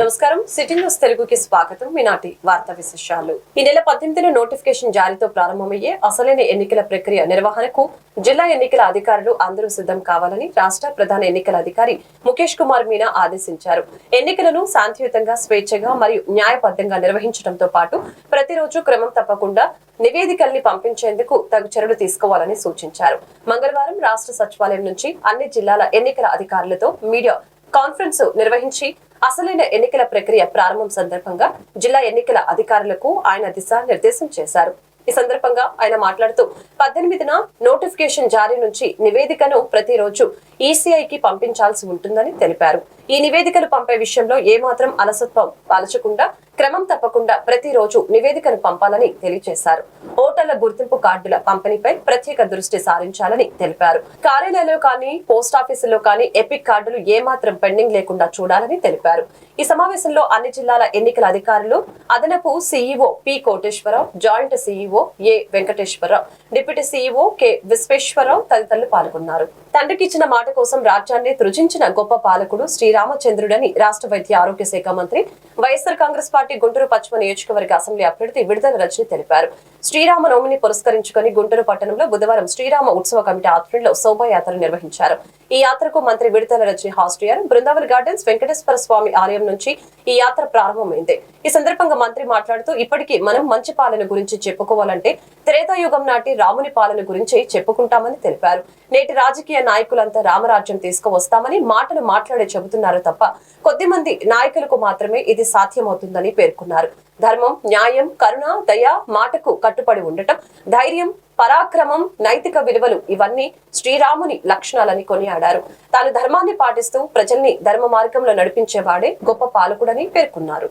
నమస్కారం. City news తెలుగుకి స్వాగతం. ఈనాటి వార్తా విశేషాలు. ఈ నెల పద్దెనిమిదిన నోటిఫికేషన్ జారీతో ప్రారంభమయ్యే అసలైన ఎన్నికల ప్రక్రియ నిర్వహణకు జిల్లా ఎన్నికల అధికారులు అందరూ సిద్ధం కావాలని రాష్ట్ర ప్రధాన ఎన్నికల అధికారి ముఖేష్ కుమార్ మీనా ఆదేశించారు. ఎన్నికలను శాంతియుతంగా స్వేచ్ఛగా మరియు న్యాయబద్ధంగా నిర్వహించడంతో పాటు ప్రతిరోజు క్రమం తప్పకుండా నివేదికల్ని పంపించేందుకు తగు చర్యలు తీసుకోవాలని సూచించారు. మంగళవారం రాష్ట్ర సచివాలయం నుంచి అన్ని జిల్లాల ఎన్నికల అధికారులతో మీడియా కాన్ఫరెన్స్ నిర్వహించి అసలైన ఎన్నికల ప్రక్రియ ప్రారంభం సందర్భంగా జిల్లా ఎన్నికల అధికారులకు ఆయన దిశానిర్దేశం చేశారు. ఈ సందర్భంగా ఆయన మాట్లాడుతూ పద్దెనిమిదిన నోటిఫికేషన్ జారీ నుంచి నివేదికను ప్రతిరోజు ఈసీఐకి పంపించాల్సి ఉంటుందని తెలిపారు. ఈ నివేదికలు పంపే విషయంలో ఏమాత్రం అలసత్వం పాల్చకుండా క్రమం తప్పకుండా ప్రతిరోజు నివేదికను పంపాలని తెలియజేశారు. ఓటర్ల గుర్తింపు కార్డుల పంపిణీపై ప్రత్యేక దృష్టి సారించాలని తెలిపారు. కార్యాలయంలో కానీ పోస్టాఫీసుల్లో కానీ ఎపిక్ కార్డులు ఏమాత్రం పెండింగ్ లేకుండా చూడాలని తెలిపారు. ఈ సమావేశంలో అన్ని జిల్లాల ఎన్నికల అధికారులు అదనపు CEO P Koteswararao joint CEO A Venkateswararao deputy CEO K Visweswararao తదితరులు పాల్గొన్నారు. తండ్రికి ఇచ్చిన మాట కోసం రాజ్యాన్ని తృజించిన గొప్ప పాలకుడు శ్రీరామచంద్రుడని రాష్ట్ర వైద్య ఆరోగ్య శాఖ మంత్రి వైఎస్ఆర్ కాంగ్రెస్ పార్టీ గుంటూరు పశ్చిమ నియోజకవర్గ అసెంబ్లీ అభ్యర్థి విడుదల రజని తెలిపారు. శ్రీరామ నవమిని పురస్కరించుకుని గుంటూరు పట్టణంలో బుధవారం శ్రీరామ ఉత్సవ కమిటీ ఆధ్వర్యంలో శోభాయాత్ర నిర్వహించారు. ఈ యాత్రకు మంత్రి విడుదల రజని హాస్టల్ బృందావన్ గార్డెన్స్ వెంకటేశ్వర స్వామి ఆలయం నుంచి ఈ యాత్ర ప్రారంభమైంది. ఈ సందర్భంగా మంత్రి మాట్లాడుతూ ఇప్పటికీ మనం మంచి పాలన గురించి చెప్పుకోవాలంటే త్రేతాయుగం నాటి రాముని పాలన గురించి చెప్పుకుంటామని తెలిపారు. నేటి రాజకీయ నాయకులంతా రామరాజ్యం తీసుకువస్తామని మాటలు మాట్లాడే చెబుతున్నారు తప్ప కొద్ది మంది నాయకులకు మాత్రమే ఇది సాధ్యమవుతుందని పేర్కొన్నారు. ధర్మం న్యాయం కరుణ దయ మాటకు కట్టుబడి ఉండటం ధైర్యం పరాక్రమం నైతిక విలువలు ఇవన్నీ శ్రీరాముని లక్షణాలని కొనియాడారు. తాను ధర్మాన్ని పాటిస్తూ ప్రజల్ని ధర్మ మార్గంలో నడిపించేవాడే గొప్ప పాలకుడని పేర్కొన్నారు.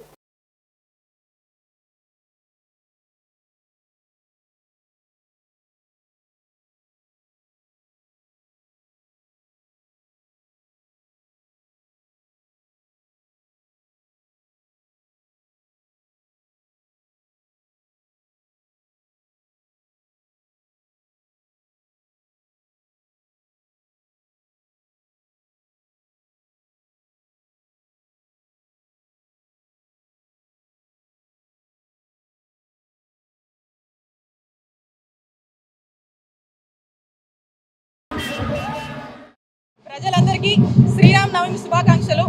ప్రజలందరికీ శ్రీరామ్ నవమి శుభాకాంక్షలు.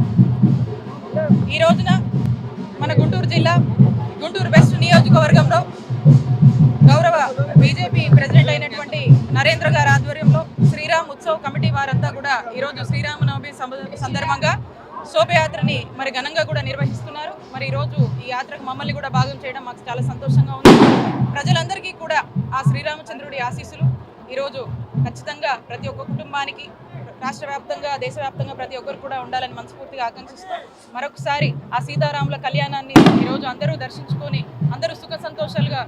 ఈ రోజున మన గుంటూరు జిల్లా గుంటూరు వెస్ట్ నియోజకవర్గంలో గౌరవ బీజేపీ ప్రెసిడెంట్ అయినటువంటి నరేంద్ర గారి ఆధ్వర్యంలో శ్రీరామ్ ఉత్సవ్ కమిటీ వారంతా కూడా ఈరోజు శ్రీరామనవమి సందర్భంగా శోభయాత్రని మరి ఘనంగా కూడా నిర్వహిస్తున్నారు. మరి ఈరోజు ఈ యాత్రకు మమ్మల్ని కూడా భాగం చేయడం మాకు చాలా సంతోషంగా ఉంది. ప్రజలందరికీ కూడా ఆ శ్రీరామచంద్రుడి ఆశీస్సులు. ఈరోజు ఖచ్చితంగా ప్రతి ఒక్క కుటుంబానికి రాష్ట్ర వ్యాప్తంగా దేశవ్యాప్తంగా ప్రతి ఒక్కరు కూడా ఉండాలని మనస్ఫూర్తిగా ఆకాంక్షిస్తూ మరొకసారి ఆ సీతారాముల కళ్యాణాన్ని ఈరోజు అందరూ దర్శించుకొని అందరూ సుఖ సంతోషాలుగా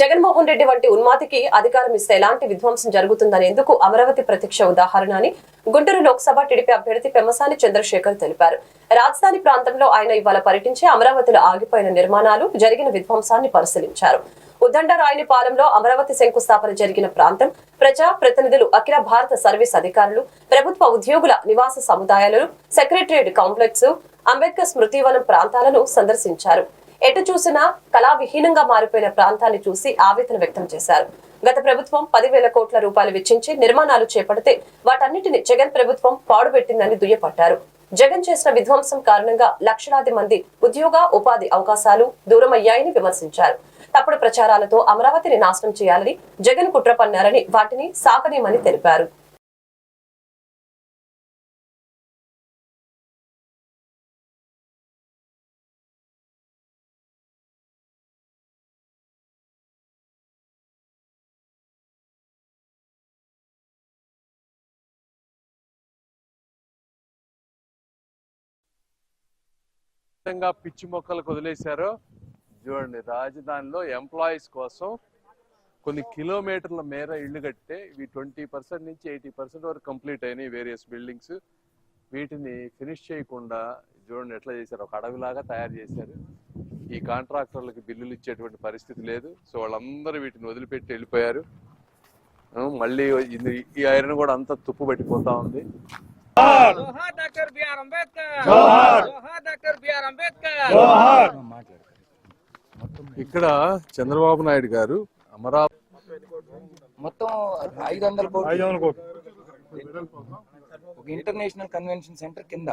జగన్మోహన్ రెడ్డి వంటి ఉన్మాదికి అధికారం ఇస్తే ఎలాంటి విధ్వంసం జరుగుతుందనేందుకు అమరావతి ప్రత్యక్ష ఉదాహరణ అని గుంటూరు లోక్సభ టీడీపీ అభ్యర్థి పెమ్మసాని చంద్రశేఖర్ తెలిపారు. రాజధాని ప్రాంతంలో ఆయన ఇవాళ పర్యటించి అమరావతిలో ఆగిపోయిన నిర్మాణాలు జరిగిన విధ్వంసాన్ని పరిశీలించారు. ఉద్దండరాయని పాలెంలో అమరావతి శంకుస్థాపన జరిగిన ప్రాంతం ప్రజా ప్రతినిధులు అఖిల భారత సర్వీస్ అధికారులు ప్రభుత్వ ఉద్యోగుల నివాస సముదాయాలు సెక్రటరియట్ కాంప్లెక్స్ అంబేద్కర్ స్మృతివనం ప్రాంతాలను సందర్శించారు. ఎటు చూసినా కళావిహీనంగా మారిపోయిన ప్రాంతాన్ని చూసి ఆవేదన వ్యక్తం చేశారు. గత ప్రభుత్వం పదివేల కోట్ల రూపాయలు వెచ్చించి నిర్మాణాలు చేపడితే వాటన్నిటిని జగన్ ప్రభుత్వం పాడుపెట్టిందని దుయ్యపట్టారు జగన్ చేసిన విధ్వంసం కారణంగా లక్షలాది మంది ఉద్యోగ ఉపాధి అవకాశాలు దూరమయ్యాయని విమర్శించారు. తప్పుడు ప్రచారాలతో అమరావతిని నాశనం చేయాలని జగన్ కుట్ర పన్నారని వాటిని సాగనీయమని తెలిపారు. విధంగా పిచ్చి మొక్కలకు వదిలేశారు. చూడండి రాజధానిలో ఎంప్లాయీస్ కోసం కొన్ని కిలోమీటర్ల మేర ఇల్లు కట్టితే ఇవి ట్వంటీ పర్సెంట్ నుంచి ఎయిటీ పర్సెంట్ వరకు కంప్లీట్ అయినాయి వేరియస్ బిల్డింగ్స్. వీటిని ఫినిష్ చేయకుండా చూడండి ఎట్లా చేశారు. ఒక అడవిలాగా తయారు చేశారు. ఈ కాంట్రాక్టర్లకి బిల్లులు ఇచ్చేటువంటి పరిస్థితి లేదు. సో వాళ్ళందరూ వీటిని వదిలిపెట్టి వెళ్ళిపోయారు. మళ్ళీ ఈ ఐరన్ కూడా అంతా తుప్పు పట్టిపోతా ఉంది. జోహార్! Doctor BR Ambedkar! జోహార్! Doctor BR Ambedkar! ఇక్కడ చంద్రబాబు నాయుడు గారు అమరావతి మొత్తం ఐదు వందల కోట్లు. ఒక ఇంటర్నేషనల్ కన్వెన్షన్ సెంటర్ కింద.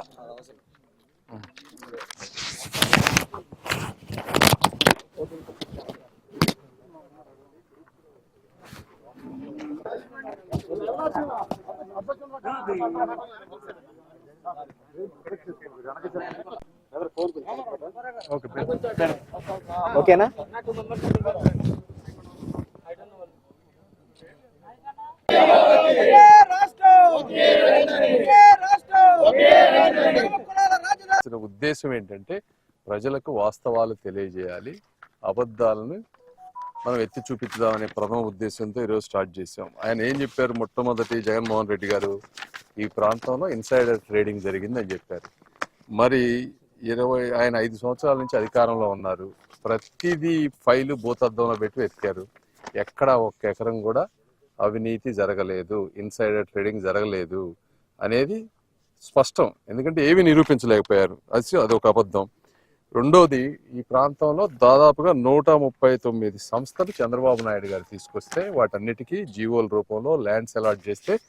ఓకేనా? అసలు ఉద్దేశం ఏంటంటే ప్రజలకు వాస్తవాలు తెలియజేయాలి అబద్ధాలను మనం ఎత్తి చూపించుదామనే ప్రథమ ఉద్దేశంతో ఈరోజు స్టార్ట్ చేసాం ఆయన ఏం చెప్పారు? మొట్టమొదటి జగన్మోహన్ రెడ్డి గారు ఈ ప్రాంతంలో ఇన్సైడర్ ట్రేడింగ్ జరిగింది అని చెప్పారు. మరి ఇరవై ఆయన ఐదు సంవత్సరాల నుంచి అధికారంలో ఉన్నారు. ప్రతిదీ ఫైలు భూతద్దంలో పెట్టి వెతికారు. ఎక్కడ ఒక్క ఎకరం కూడా అవినీతి జరగలేదు. ఇన్సైడర్ ట్రేడింగ్ జరగలేదు అనేది స్పష్టం. ఎందుకంటే ఏవి నిరూపించలేకపోయారు. అది అదొక అబద్ధం. రెండోది ఈ ప్రాంతంలో దాదాపుగా నూట ముప్పై తొమ్మిది సంస్థలు చంద్రబాబు నాయుడు గారు తీసుకొస్తే వాటన్నిటికీ జీవోల రూపంలో ల్యాండ్స్ అలాట్ చేస్తే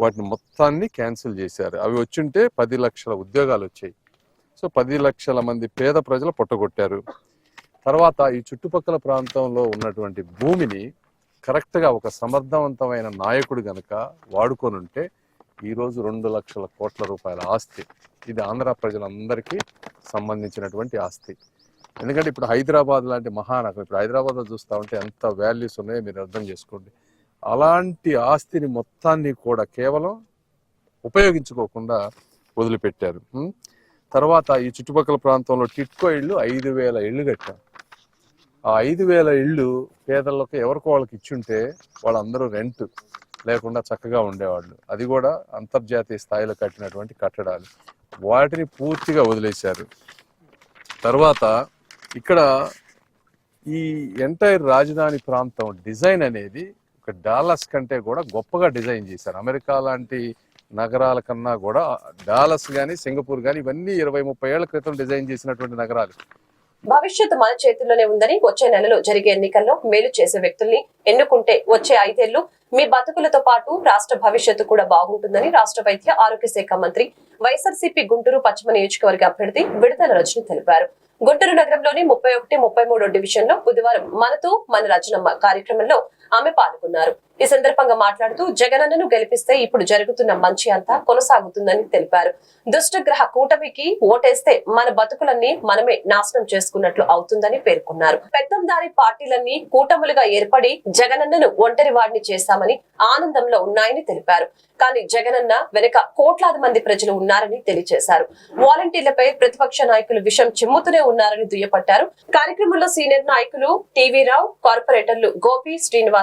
వాటిని మొత్తాన్ని క్యాన్సిల్ చేశారు. అవి వచ్చుంటే పది లక్షల ఉద్యోగాలు వచ్చాయి. సో పది లక్షల మంది పేద ప్రజలు పొట్టగొట్టారు. తర్వాత ఈ చుట్టుపక్కల ప్రాంతంలో ఉన్నటువంటి భూమిని కరెక్ట్గా ఒక సమర్థవంతమైన నాయకుడు గనక వాడుకొని ఉంటే ఈరోజు రెండు లక్షల కోట్ల రూపాయల ఆస్తి. ఇది ఆంధ్ర ప్రజలందరికీ సంబంధించినటువంటి ఆస్తి. ఎందుకంటే ఇప్పుడు హైదరాబాద్ లాంటి మహానగరం ఇప్పుడు హైదరాబాద్లో చూస్తా ఉంటే ఎంత వాల్యూస్ ఉన్నాయో మీరు అర్థం చేసుకోండి. అలాంటి ఆస్తిని మొత్తాన్ని కూడా కేవలం ఉపయోగించుకోకుండా వదిలిపెట్టారు. తర్వాత ఈ చుట్టుపక్కల ప్రాంతంలో టిట్కో ఇళ్ళు ఐదు వేల ఇళ్ళు కట్టారు ఆ ఐదు వేల ఇళ్ళు పేదలకు ఎవరికో వాళ్ళకి ఇచ్చుంటే వాళ్ళందరూ రెంట్ లేకుండా చక్కగా ఉండేవాళ్ళు. అది కూడా అంతర్జాతీయ స్థాయిలో కట్టినటువంటి కట్టడాలు. వాటిని పూర్తిగా వదిలేశారు. తర్వాత ఇక్కడ ఈ ఎంటైర్ రాజధాని ప్రాంతం డిజైన్ అనేది ఒక డాలస్ కంటే కూడా గొప్పగా డిజైన్ చేశారు. అమెరికా లాంటి నగరాల కన్నా కూడా డాలస్ కానీ సింగపూర్ కానీ ఇవన్నీ ఇరవై ముప్పై ఏళ్ళ క్రితం డిజైన్ చేసినటువంటి నగరాలు. భవిష్యత్తు మన చేతుల్లోనే ఉందని వచ్చే నెలలో జరిగే ఎన్నికల్లో మేలు చేసే వ్యక్తుల్ని ఎన్నుకుంటే వచ్చే ఐదేళ్ళు మీ బతుకులతో పాటు రాష్ట్ర భవిష్యత్తు కూడా బాగుంటుందని రాష్ట్ర వైద్య ఆరోగ్య శాఖ మంత్రి వైఎస్ఆర్సీపీ గుంటూరు పశ్చిమ నియోజకవర్గ అభ్యర్థి విడుదల రజని తెలిపారు. గుంటూరు నగరంలోని ముప్పై ఒకటి ముప్పై మూడో డివిజన్లో బుధవారం మనతో మన రచనమ్మ కార్యక్రమంలో ఆమె పాల్గొన్నారు. ఈ సందర్భంగా మాట్లాడుతూ జగనన్నను గెలిపిస్తే ఇప్పుడు జరుగుతున్న మంచి అంతా కొనసాగుతుందని తెలిపారు. దుష్టగ్రహ కూటమికి ఓటేస్తే మన బతుకులన్నీ మనమే నాశనం చేసుకున్నట్లు అవుతుందని పేర్కొన్నారు. పెద్దందారి పార్టీలన్నీ కూటములుగా ఏర్పడి జగనన్నను ఒంటరి వాడిని చేశామని ఆనందంలో ఉన్నాయని తెలిపారు. కానీ జగనన్న వెనుక కోట్లాది మంది ప్రజలు ఉన్నారని తెలియజేశారు వాలంటీర్లపై ప్రతిపక్ష నాయకులు విషం చిమ్ముతూనే ఉన్నారని దుయ్యపట్టారు కార్యక్రమంలో సీనియర్ నాయకులు టీవీ రావు కార్పొరేటర్లు గోపి శ్రీనివాస్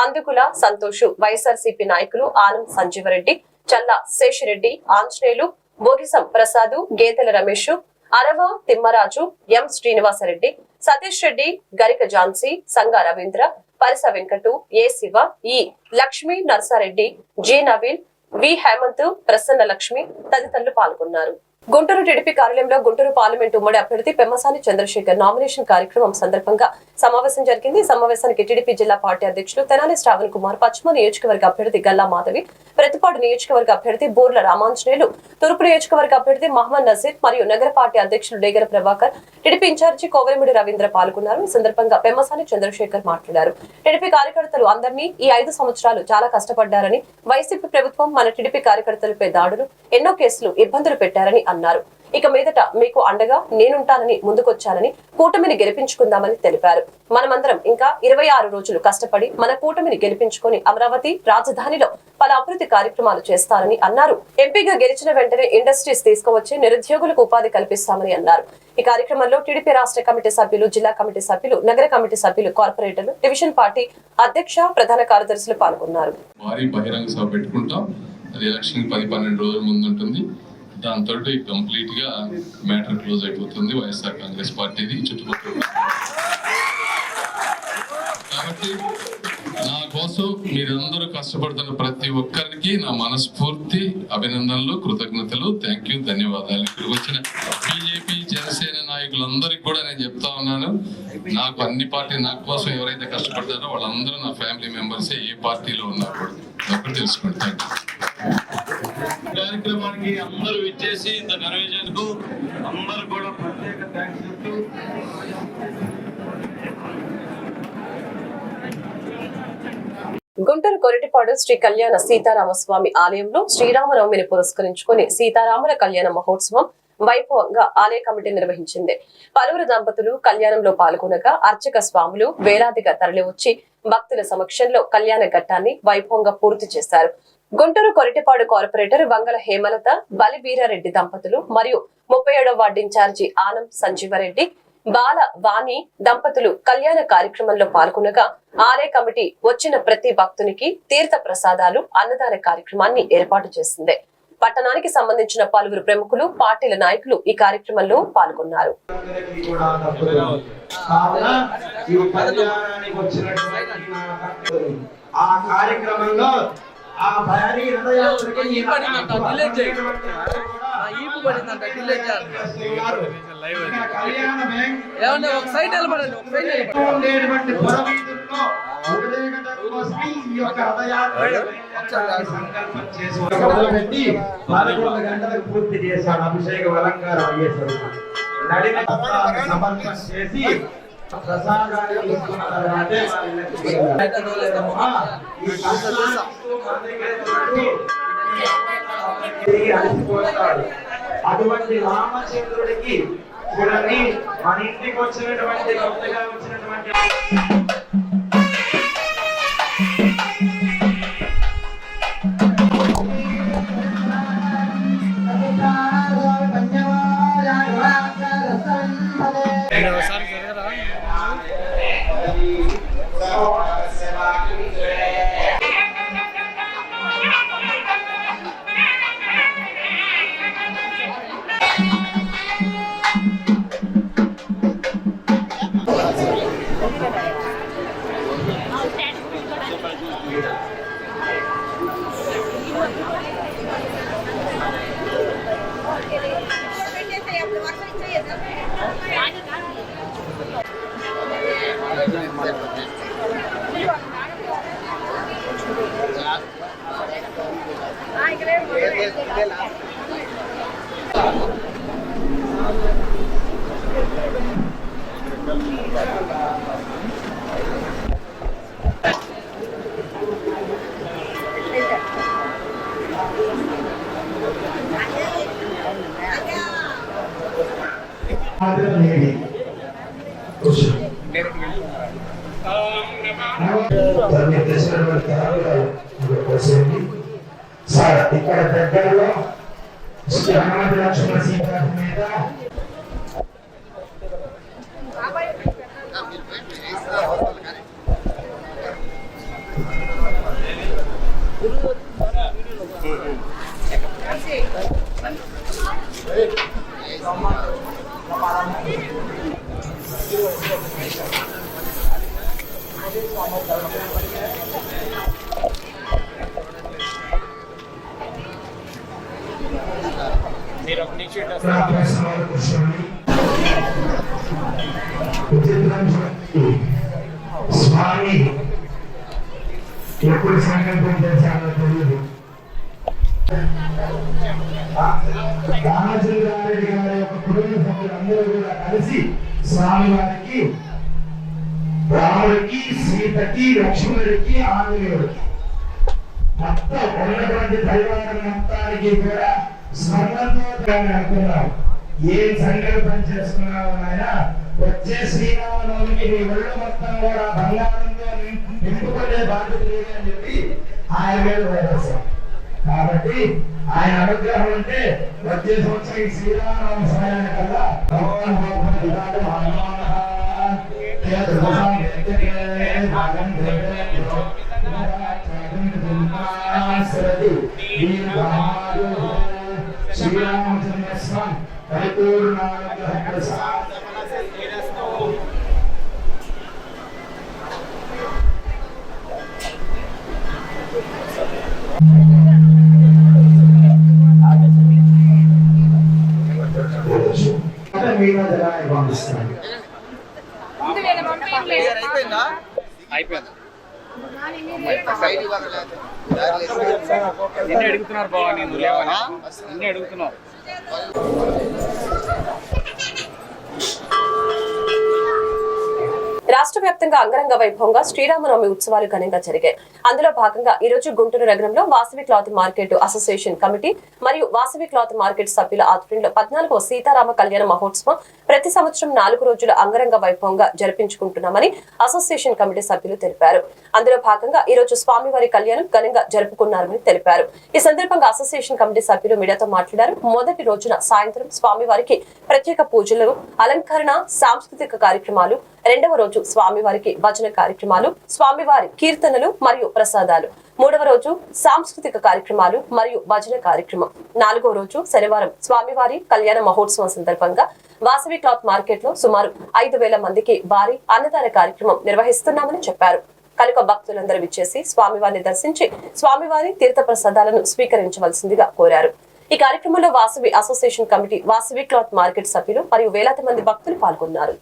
అందుకుల సంతోషు వైఎస్ఆర్సీపీ నాయకులు ఆనంద్ సంజీవరెడ్డి చల్ల శేషిరెడ్డి ఆంజనేయులు బోగిసం ప్రసాద్ గేదెల రమేష్ అరవ తిమ్మరాజు ఎం శ్రీనివాసరెడ్డి సతీష్ రెడ్డి గరిక ఝాన్సీ సంగా Ravindra పరిస Venkat A Siva E Lakshmi Narsareddy G Naveen V Hemanth Prasanna Lakshmi తదితరులు పాల్గొన్నారు. గుంటూరు టీడీపీ కార్యాలయంలో గుంటూరు పార్లమెంట్ ఉమ్మడి అభ్యర్థి పెమ్మసాని చంద్రశేఖర్ నామినేషన్ కార్యక్రమం సందర్భంగా సమావేశం జరిగింది. సమావేశానికి టీడీపీ జిల్లా పార్టీ అధ్యక్షులు తెనాలి శ్రావణ్ కుమార్ పశ్చిమ నియోజకవర్గ అభ్యర్థి గల్లా మాధవి ప్రతిపాడు నియోజకవర్గ అభ్యర్థి బోర్ల రామాంజనేయులు తూర్పు నియోజకవర్గ అభ్యర్థి మహమ్మద్ నజీర్ మరియు నగర పార్టీ అధ్యక్షులు డేగర ప్రభాకర్ టీడీపీ ఇన్ఛార్జి కోవెలమిడి రవీంద్ర పాల్గొన్నారు. ఈ సందర్భంగా పెమ్మసాని చంద్రశేఖర్ మాట్లాడారు. టీడీపీ కార్యకర్తలు అందరినీ ఈ ఐదు సంవత్సరాలు చాలా కష్టపడ్డారని వైసీపీ ప్రభుత్వం మన టీడీపీ కార్యకర్తలపై దాడులు ఎన్నో కేసులు ఇబ్బందులు పెట్టారని అన్నారు. ఇక మీదట మీకు అండగా నేనుంటానని ముందుకొచ్చానని కూటమిని గెలిపించుకుందామని తెలిపారు. మనమందరం ఇంకా ఇరవై ఆరు రోజులు కష్టపడి మన కూటమిని గెలిపించుకొని అమరావతి రాజధానిలో పలు అభివృద్ధి కార్యక్రమాలు చేస్తారని అన్నారు. ఎంపీగా గెలిచిన వెంటనే ఇండస్ట్రీస్ తీసుకువచ్చి నిరుద్యోగులకు ఉపాధి కల్పిస్తామని అన్నారు. ఈ కార్యక్రమంలో టీడీపీ రాష్ట్ర కమిటీ సభ్యులు జిల్లా కమిటీ సభ్యులు నగర కమిటీ సభ్యులు కార్పొరేటర్లు డివిజన్ పార్టీ అధ్యక్ష ప్రధాన కార్యదర్శులు పాల్గొన్నారు. భారీ బహిరంగ సభ పెట్టుకుంటాం. అది ఎలక్షన్ పది పన్నెండు రోజుల ముందు ఉంటుంది దాంతో కంప్లీట్గా మ్యాటర్ క్లోజ్ అయిపోతుంది వైఎస్ఆర్ కాంగ్రెస్ పార్టీది చుట్టుపక్కల. కాబట్టి నా కోసం మీరందరూ కష్టపడుతున్న ప్రతి ఒక్కరికి నా మనస్ఫూర్తి అభినందనలు కృతజ్ఞతలు థ్యాంక్ యూ ధన్యవాదాలు. ఇక్కడికి వచ్చిన బీజేపీ జనసేన నాయకులందరికీ కూడా నేను చెప్తా ఉన్నాను. నాకు అన్ని పార్టీ నా కోసం ఎవరైతే కష్టపడతారో వాళ్ళందరూ నా ఫ్యామిలీ మెంబర్సే ఏ పార్టీలో ఉన్నా కూడా ఒకటి తెలుసుకోండి. థ్యాంక్ యూ కార్యక్రమానికి అందరూ విచ్చేసి ఇంత కన్వెన్షన్కు అందరూ కూడా ప్రత్యేక థ్యాంక్స్ చెప్తూ గుంటూరు కొరటిపాడు శ్రీ కళ్యాణ సీతారామస్వామి ఆలయంలో శ్రీరామనవమిని పురస్కరించుకుని సీతారాముల కళ్యాణ మహోత్సవం వైభవంగా ఆలయ కమిటీ నిర్వహించింది. పలువురు దంపతులు కళ్యాణంలో పాల్గొనగా అర్చక స్వాములు వేలాదిగా తరలివచ్చి భక్తుల సమక్షంలో కళ్యాణ ఘట్టాన్ని వైభవంగా పూర్తి చేశారు. గుంటూరు కొరటిపాడు కార్పొరేటర్ వంగల హేమలత బలిబీరారెడ్డి దంపతులు మరియు ముప్పై ఏడవ వార్డు ఇన్ఛార్జి ఆనం సంజీవరెడ్డి బాల వాణి దంపతులు కళ్యాణ కార్యక్రమంలో పాల్గొనగా ఆలయ కమిటీ వచ్చిన ప్రతి భక్తునికి తీర్థ ప్రసాదాలు అన్నదాన కార్యక్రమాన్ని ఏర్పాటు చేసింది. పట్టణానికి సంబంధించిన పలువురు ప్రముఖులు పార్టీల నాయకులు ఈ కార్యక్రమంలో పాల్గొన్నారు. ఆ కార్యక్రమంలో ఆ భారీ ఒక సైడ్ నిలబడండి ఒక సైడ్ నిలబడండి. మొదలుపెట్టి పదకొండు గంటలకు పూర్తి చేశాడు అభిషేక అలంకారం అయ్యేసరికి నడిన సమర్పణ చేసి అటువంటి రామచంద్రుడికి చూడండి మన ఇంటికి వచ్చినటువంటి కొత్తగా వచ్చినటువంటి సార్ స్వామి ఎప్పుడు సంకల్పం చేశారో తెలియదు రామచంద్రారెడ్డి గారి యొక్క కుటుంబ సభ్యులందరూ కూడా కలిసి స్వామి వారికి రాముడికి సీతకి లక్ష్మణుడికి ఆంజనేయుడికి మొత్తం ఉన్నటువంటి పరివారం మొత్తానికి కూడా స్వర్ణంతో అనుకున్నాం ఏం సంకల్పం చేసుకున్నావు నాయన వచ్చే శ్రీరామనవమికి నీ ఒళ్ళు మొత్తం కూడా బంగారంతో నింపుకునే బాధ్యత లేదు అని చెప్పి ఆయన మీద వేరేసాం కాబట్టి ఆయన అనుగ్రహం ఉంటే వచ్చే సంవత్సరం ఈ శ్రీరామనవమి సమయానికల్లా భగవాన్ భగవాన్ శ్రీరామచంద్ర స్వామి పరిపూర్ణానుగ్రహ ప్రసాద పంపిస్తున్నాను అయిపోయిందా అడుగుతున్నారు బావా నేను లేవనా. నిన్నే అడుగుతున్నావు. las రాష్ట్ర వ్యాప్తంగా అంగరంగ వైభవంగా శ్రీరామనవమి ఉత్సవాలు ఘనంగా జరిగాయి. అందులో భాగంగా ఈ రోజు గుంటూరు నగరంలో Vasavi cloth market association committee మరియు వాసవి క్లాత్ మార్కెట్ సభ్యుల ఆధ్వర్యంలో పద్నాలుగవ సీతారామ కళ్యాణ మహోత్సవం ప్రతి సంవత్సరం నాలుగు రోజుల అంగరంగ వైభవంగా జరిపించుకుంటున్నామని అసోసియేషన్ కమిటీ సభ్యులు తెలిపారు. అందులో భాగంగా ఈ రోజు స్వామివారి కళ్యాణం ఘనంగా జరుపుకున్నారని తెలిపారు. ఈ సందర్భంగా అసోసియేషన్ కమిటీ సభ్యులు మీడియాతో మాట్లాడారు. మొదటి రోజున సాయంత్రం స్వామివారికి ప్రత్యేక పూజలు అలంకరణ సాంస్కృతిక కార్యక్రమాలు రెండవ రోజు స్వామివారికి భజన కార్యక్రమాలు స్వామివారి కీర్తనలు మరియు ప్రసాదాలు. మూడవ రోజు సాంస్కృతిక కార్యక్రమాలు మరియు భజన కార్యక్రమం. నాలుగో రోజు శనివారం స్వామివారి కళ్యాణ మహోత్సవం సందర్భంగా వాసవి క్లాత్ మార్కెట్లో సుమారు ఐదు వేల మందికి భారీ అన్నదాన కార్యక్రమం నిర్వహిస్తున్నామని చెప్పారు. కనుక భక్తులందరూ విచ్చేసి స్వామివారిని దర్శించి స్వామివారి తీర్థ ప్రసాదాలను స్వీకరించవలసిందిగా కోరారు. ఈ కార్యక్రమంలో Vasavi association committee Vasavi cloth market సభ్యులు మరియు వేలాది మంది భక్తులు పాల్గొన్నారు.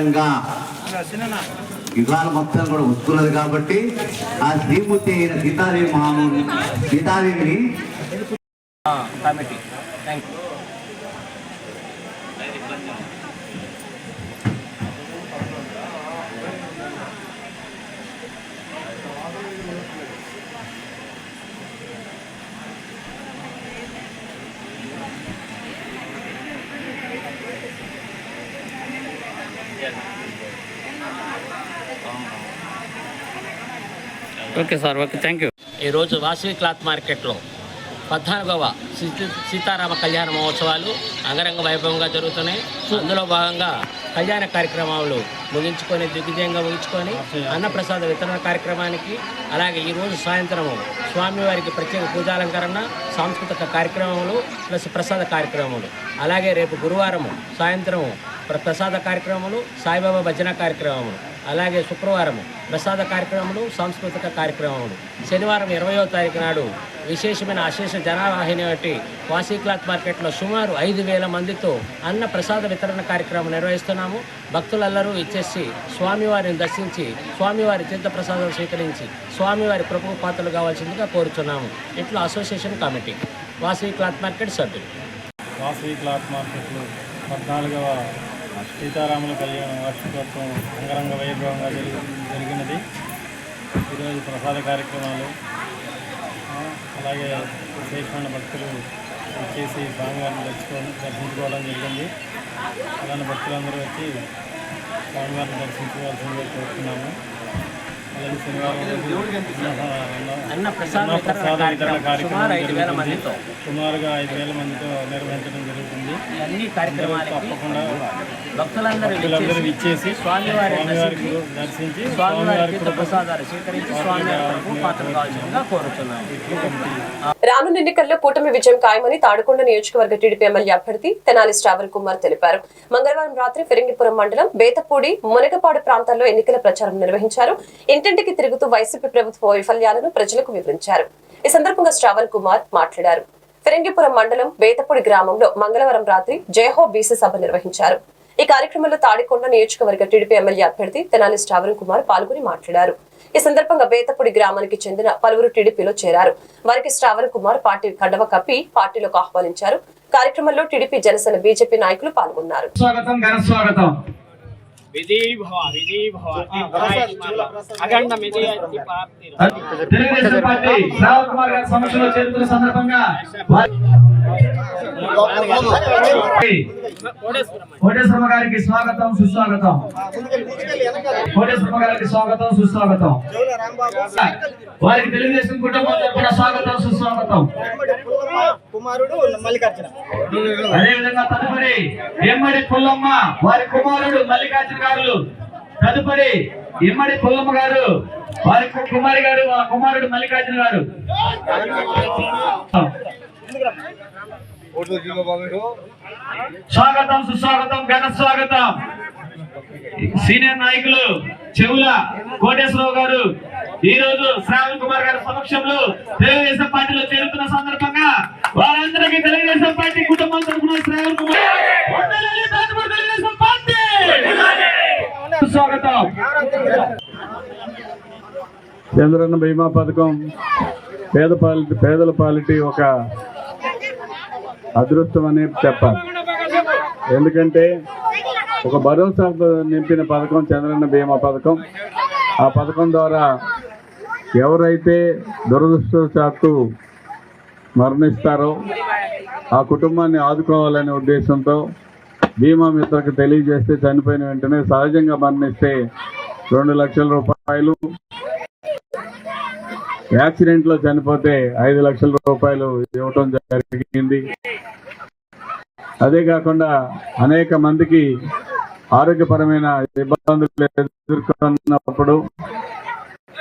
ఆధారంగా యుగాల మొత్తం కూడా వస్తున్నది కాబట్టి ఆ శ్రీమూర్తి అయిన సీతాదేవి మహాము సీతాదేవిని committee thank you okay sir okay thank you. ఈరోజు వాసవి క్లాత్ మార్కెట్లో పద్నాలుగవ సీత సీతారామ కళ్యాణ మహోత్సవాలు అంగరంగ వైభవంగా జరుగుతున్నాయి. అందులో భాగంగా కళ్యాణ కార్యక్రమాలు ముగించుకొని దిగ్విజయంగా ముగించుకొని అన్నప్రసాద వితరణ కార్యక్రమానికి అలాగే ఈరోజు సాయంత్రము స్వామివారికి ప్రత్యేక పూజాలంకరణ సాంస్కృతిక కార్యక్రమాలు ప్లస్ ప్రసాద కార్యక్రమాలు అలాగే రేపు గురువారము సాయంత్రం ప్ర- ప్రసాద కార్యక్రమాలు సాయిబాబా భజన కార్యక్రమాలు అలాగే శుక్రవారం ప్రసాద కార్యక్రమాలు సాంస్కృతిక కార్యక్రమాలు శనివారం ఇరవయో తారీఖు నాడు విశేషమైన అశేష జనవాహిని వంటి వాసీ క్లాత్ మార్కెట్లో సుమారు ఐదు వేల మందితో అన్న ప్రసాద వితరణ కార్యక్రమం నిర్వహిస్తున్నాము. భక్తులందరూ ఇచ్చేసి స్వామివారిని దర్శించి స్వామివారి తీర్థ ప్రసాదం స్వీకరించి స్వామివారి కృపకు పాత్రలు కావాల్సిందిగా కోరుచున్నాము. ఇట్లా association committee Vasavi cloth market సభ్యులు. వాసవి క్లాత్ మార్కెట్లు పద్నాలుగవ సీతారాముల కళ్యాణ వార్షికోత్సవం అంగరంగ వైభవంగా జరిగి జరిగినది. ఈరోజు ప్రసాద కార్యక్రమాలు అలాగే విశేషమైన భక్తులు వచ్చేసి స్వామివారిని దర్శించుకోవడం దర్శించుకోవడం జరిగింది. అలానే భక్తులందరూ వచ్చి స్వామివారిని దర్శించుకోవాల్సిందిగా కోరుతున్నాము. అన్న- ప్రసాద సుమారు ఐదు వేల మందితో సుమారుగా ఐదు వేల మందితో నిర్వహించడం జరుగుతుంది. అన్ని కార్యక్రమాలు తప్పకుండా భక్తులందరూ ఇచ్చేసి స్వామివారి దర్శించి స్వామివారి ప్రసాదాలు స్వీకరించి స్వామివారి పాత్ర కావాల్సిందిగా కోరుతున్నాము. రానున్న ఎన్నికల్లో కూటమి విజయం ఖాయమని తాడుకొండ నియోజకవర్గ టీడీపీ ఎమ్మెల్యే అభ్యర్థి తెనాలి శ్రావణ్ కుమార్ తెలిపారు. మంగళవారం రాత్రి ఫిరంగిపురం మండలం బేతపూడి మునగపాడు ప్రాంతాల్లో ఎన్నికల ప్రచారం నిర్వహించారు. ఇంటింటికి తిరుగుతూ వైసీపీ ప్రభుత్వ వైఫల్యాలను ప్రజలకు వివరించారు. ఈ సందర్భంగా శ్రావణ్ కుమార్ మాట్లాడారు. ఫిరంగిపురం మండలం బేతపూడి గ్రామంలో మంగళవారం రాత్రి జయహో బీసీ సభ నిర్వహించారు. ఈ కార్యక్రమంలో తాడికొండ నియోజకవర్గ టీడీపీ ఎమ్మెల్యే అభ్యర్థి తెనాలి శ్రావణ్ కుమార్ పాల్గొని మాట్లాడారు. ఈ సందర్భంగా బేతపూడి గ్రామానికి చెందిన పలువురు టీడీపీలో చేరారు. వారికి శ్రావణ్ కుమార్ పార్టీ కండవ కప్పి పార్టీలోకి ఆహ్వానించారు. కార్యక్రమంలో టీడీపీ జనసేన బీజేపీ నాయకులు పాల్గొన్నారు. తెలుగుదేశం పార్టీ కుమార్ గారి సందర్భంగా కోటేశ్వరమ్మ గారికి స్వాగతం సుస్వాగతం. కోటేశ్వరమ్మ గారికి స్వాగతం సుస్వాగతం. వారికి తెలుగుదేశం కుటుంబం తరపున స్వాగతం సుస్వాగతం. కుమారుడు మల్లికార్జున. అదేవిధంగా తదుపరి ఎమ్మడి పుల్లమ్మ వారి కుమారుడు మల్లికార్జున గారు. తదుపరి ఇమ్మడి పుల్లమ్మ గారు వారి కుమారి గారు కుమారుడు మల్లికార్జున గారు. స్వాగతం సుస్వాగతం ఘన స్వాగతం. సీనియర్ నాయకులు చెవుల కోటేశ్వరరావు గారు ఈ రోజు శ్రావణ్ కుమార్ గారి సమక్షంలో తెలుగుదేశం పార్టీలో చేరుతున్న సందర్భంగా వారందరికీ తెలుగుదేశం పార్టీ కుటుంబం తరఫున శ్రావణ్ కుమార్ తెలుగుదేశం పార్టీ! స్వాగతం చంద్రన్న బీమా పథకం పేద పాలిటీ పేదల పాలిటీ ఒక అదృష్టం అని చెప్పాలి. ఎందుకంటే ఒక భరోసా నింపిన పథకం చంద్రన్న బీమా పథకం ఆ పథకం ద్వారా ఎవరైతే దురదృష్టవశాత్తు మరణిస్తారో ఆ కుటుంబాన్ని ఆదుకోవాలనే ఉద్దేశంతో బీమా మిత్రకు తెలియజేస్తే చనిపోయిన వెంటనే సహజంగా మరణిస్తే రెండు లక్షల రూపాయలు యాక్సిడెంట్లో చనిపోతే ఐదు లక్షల రూపాయలు ఇవ్వటం జరిగింది. అదే కాకుండా అనేక మందికి ఆరోగ్యపరమైన ఇబ్బందులు ఎదుర్కొన్నప్పుడు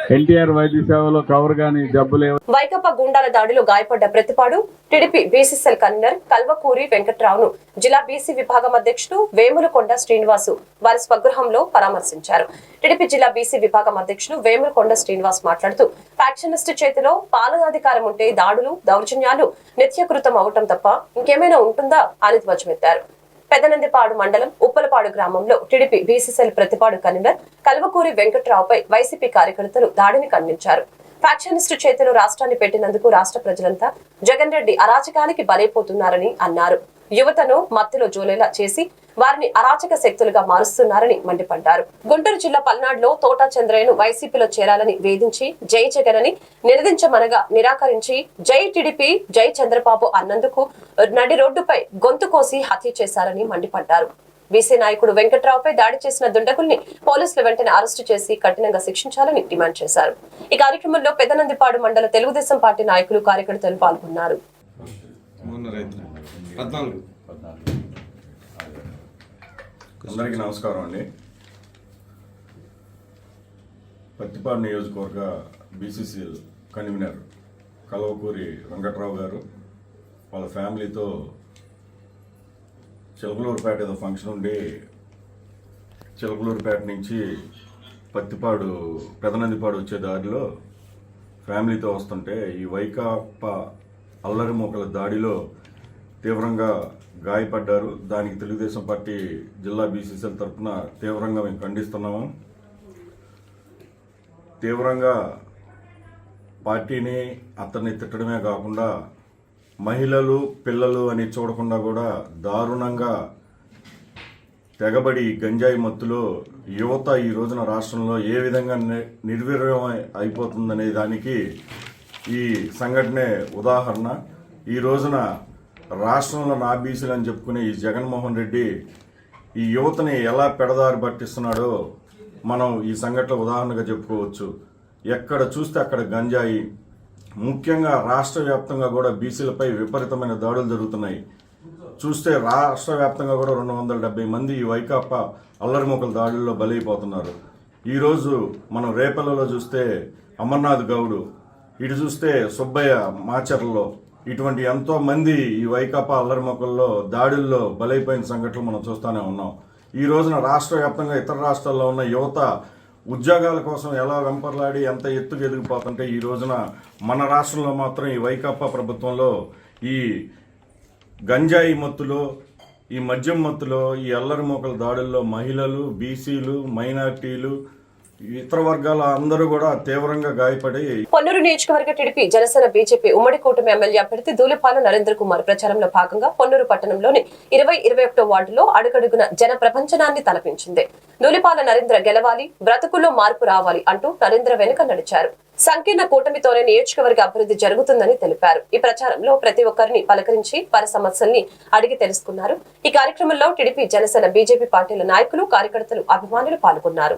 ఎన్టీఆర్ వైద్య సేవలో కవర్ గాని జబ్బులు ఏవ- వైకప్ప గుండాల దాడిలో గాయపడ్డ Prathipadu TDP BCCL convener Kalvakuri వెంకట్రావును జిల్లా బీసీ విభాగం అధ్యక్షుడు వేములకొండ శ్రీనివాసు వారి స్వగృహంలో పరామర్శించారు. టిడిపి జిల్లా బీసీ విభాగం అధ్యక్షుడు వేములకొండ శ్రీనివాస్ మాట్లాడుతూ ఫ్యాక్షనిస్ట్ చేతిలో పాలనాధికారం ఉంటే దాడులు దౌర్జన్యాలు నిత్యకృతం అవటం తప్ప ఇంకేమైనా ఉంటుందా? అని ధ్వజమెత్తారు. పెదనందిపాడు మండలం ఉప్పలపాడు గ్రామంలో TDP BCCL Prathipadu convener Kalvakuri వెంకట్రావుపై YCP కార్యకర్తలు దాడిని ఖండించారు. ఫ్యాక్షనిస్టు చేతిలో రాష్ట్రాన్ని పెట్టినందుకు రాష్ట్ర ప్రజలంతా జగన్ రెడ్డి అరాచకానికి బలైపోతున్నారని అన్నారు. యువతను మత్తులో జోలేలా చేసి వారిని అరాచక శక్తులుగా మారుస్తున్నారని మండిపడ్డారు. గుంటూరు జిల్లా పల్నాడులో తోటా చంద్రయ్యను వైసీపీలో చేరాలని వేధించి జై జగన్ అని నినదించమనగా నిరాకరించి జై టిడిపి జై చంద్రబాబు అన్నందుకు నడి రోడ్డుపై గొంతు కోసి హత్య చేశారని మండిపడ్డారు. బీసీ నాయకుడు వెంకట్రావుపై దాడి చేసిన దుండగుల్ని పోలీసులు వెంటనే అరెస్టు చేసి కఠినంగా శిక్షించాలని డిమాండ్ చేశారు. ఈ కార్యక్రమంలో పెదనందిపాడు మండల తెలుగుదేశం పార్టీ నాయకులు కార్యకర్తలు పాల్గొన్నారు. అందరికీ నమస్కారం అండి. పత్తిపాడు నియోజకవర్గ బీసీసీఎల్ కన్వీనర్ కలవకూరి వెంకట్రావు గారు వాళ్ళ ఫ్యామిలీతో చిలకలూరుపేట ఏదో ఫంక్షన్ ఉండి చిలకలూరుపేట నుంచి పత్తిపాడు పెదనందిపాడు వచ్చే దారిలో ఫ్యామిలీతో వస్తుంటే ఈ వైకాప అల్లరి మొక్కల దాడిలో తీవ్రంగా గాయపడ్డారు. దానికి తెలుగుదేశం పార్టీ జిల్లా బీసీసీఎల్ తరఫున తీవ్రంగా మేము ఖండిస్తున్నాము. తీవ్రంగా పార్టీని అతన్ని తిట్టడమే కాకుండా మహిళలు పిల్లలు అని చూడకుండా కూడా దారుణంగా తెగబడి గంజాయి మత్తులో యువత ఈ రోజున రాష్ట్రంలో ఏ విధంగా ని- నిర్వీర్యం అయిపోతుందనే దానికి ఈ సంఘటనే ఉదాహరణ. ఈ రోజున రాష్ట్రంలో నా బీసీలు అని చెప్పుకునే ఈ జగన్మోహన్ రెడ్డి ఈ యువతని ఎలా పెడదారి పట్టిస్తున్నాడో మనం ఈ సంఘటన ఉదాహరణగా చెప్పుకోవచ్చు. ఎక్కడ చూస్తే అక్కడ గంజాయి. ముఖ్యంగా రాష్ట్ర వ్యాప్తంగా కూడా బీసీలపై విపరీతమైన దాడులు జరుగుతున్నాయి. చూస్తే రాష్ట్ర వ్యాప్తంగా కూడా రెండు వందల డెబ్బై మంది ఈ వైకాపా అల్లరిమొక్కల దాడుల్లో బలైపోతున్నారు. ఈరోజు మనం రేపల్లలో చూస్తే అమర్నాథ్ గౌడు ఇటు చూస్తే సుబ్బయ్య మాచర్లలో ఇటువంటి ఎంతో మంది ఈ వైకాపా అల్లరి మొక్కల్లో దాడుల్లో బలైపోయిన సంఘటనలు మనం చూస్తూనే ఉన్నాం. ఈ రోజున రాష్ట్ర వ్యాప్తంగా ఇతర రాష్ట్రాల్లో ఉన్న యువత ఉద్యోగాల కోసం ఎలా వెంపర్లాడి ఎంత ఎత్తుకు ఎదిగిపోతుంటే ఈ రోజున మన రాష్ట్రంలో మాత్రం ఈ వైకాపా ప్రభుత్వంలో ఈ గంజాయి మత్తులో ఈ మద్యం మత్తులో ఈ అల్లరి మొక్కల దాడుల్లో మహిళలు బీసీలు మైనార్టీలు ఇతర వర్గాల అందరూ కూడా తీవ్రంగా గాయపడి పొన్నూరు నియోజకవర్గ టీడీపీ జనసేన బీజేపీ ఉమ్మడి కూటమి ఎమ్మెల్యే అభ్యర్థి దూలిపాల నరేంద్ర కుమార్ ప్రచారంలో భాగంగా పొన్నూరు పట్టణంలోని ఇరవై ఇరవై ఒకటో వార్డులో అడుగడుగున జన ప్రపంచనాన్ని తలపించింది. దూలిపాల నరేంద్ర గెలవాలి బ్రతుకుల్లో మార్పు రావాలి అంటూ నరేంద్ర వెనుక నడిచారు. సంకీర్ణ కూటమితోనే నియోజకవర్గ అభివృద్ధి జరుగుతుందని తెలిపారు. ఈ ప్రచారంలో ప్రతి ఒక్కరిని పలకరించి వారి సమస్యల్ని అడిగి తెలుసుకున్నారు. ఈ కార్యక్రమంలో టీడీపీ జనసేన బీజేపీ పార్టీల నాయకులు కార్యకర్తలు అభిమానులు పాల్గొన్నారు.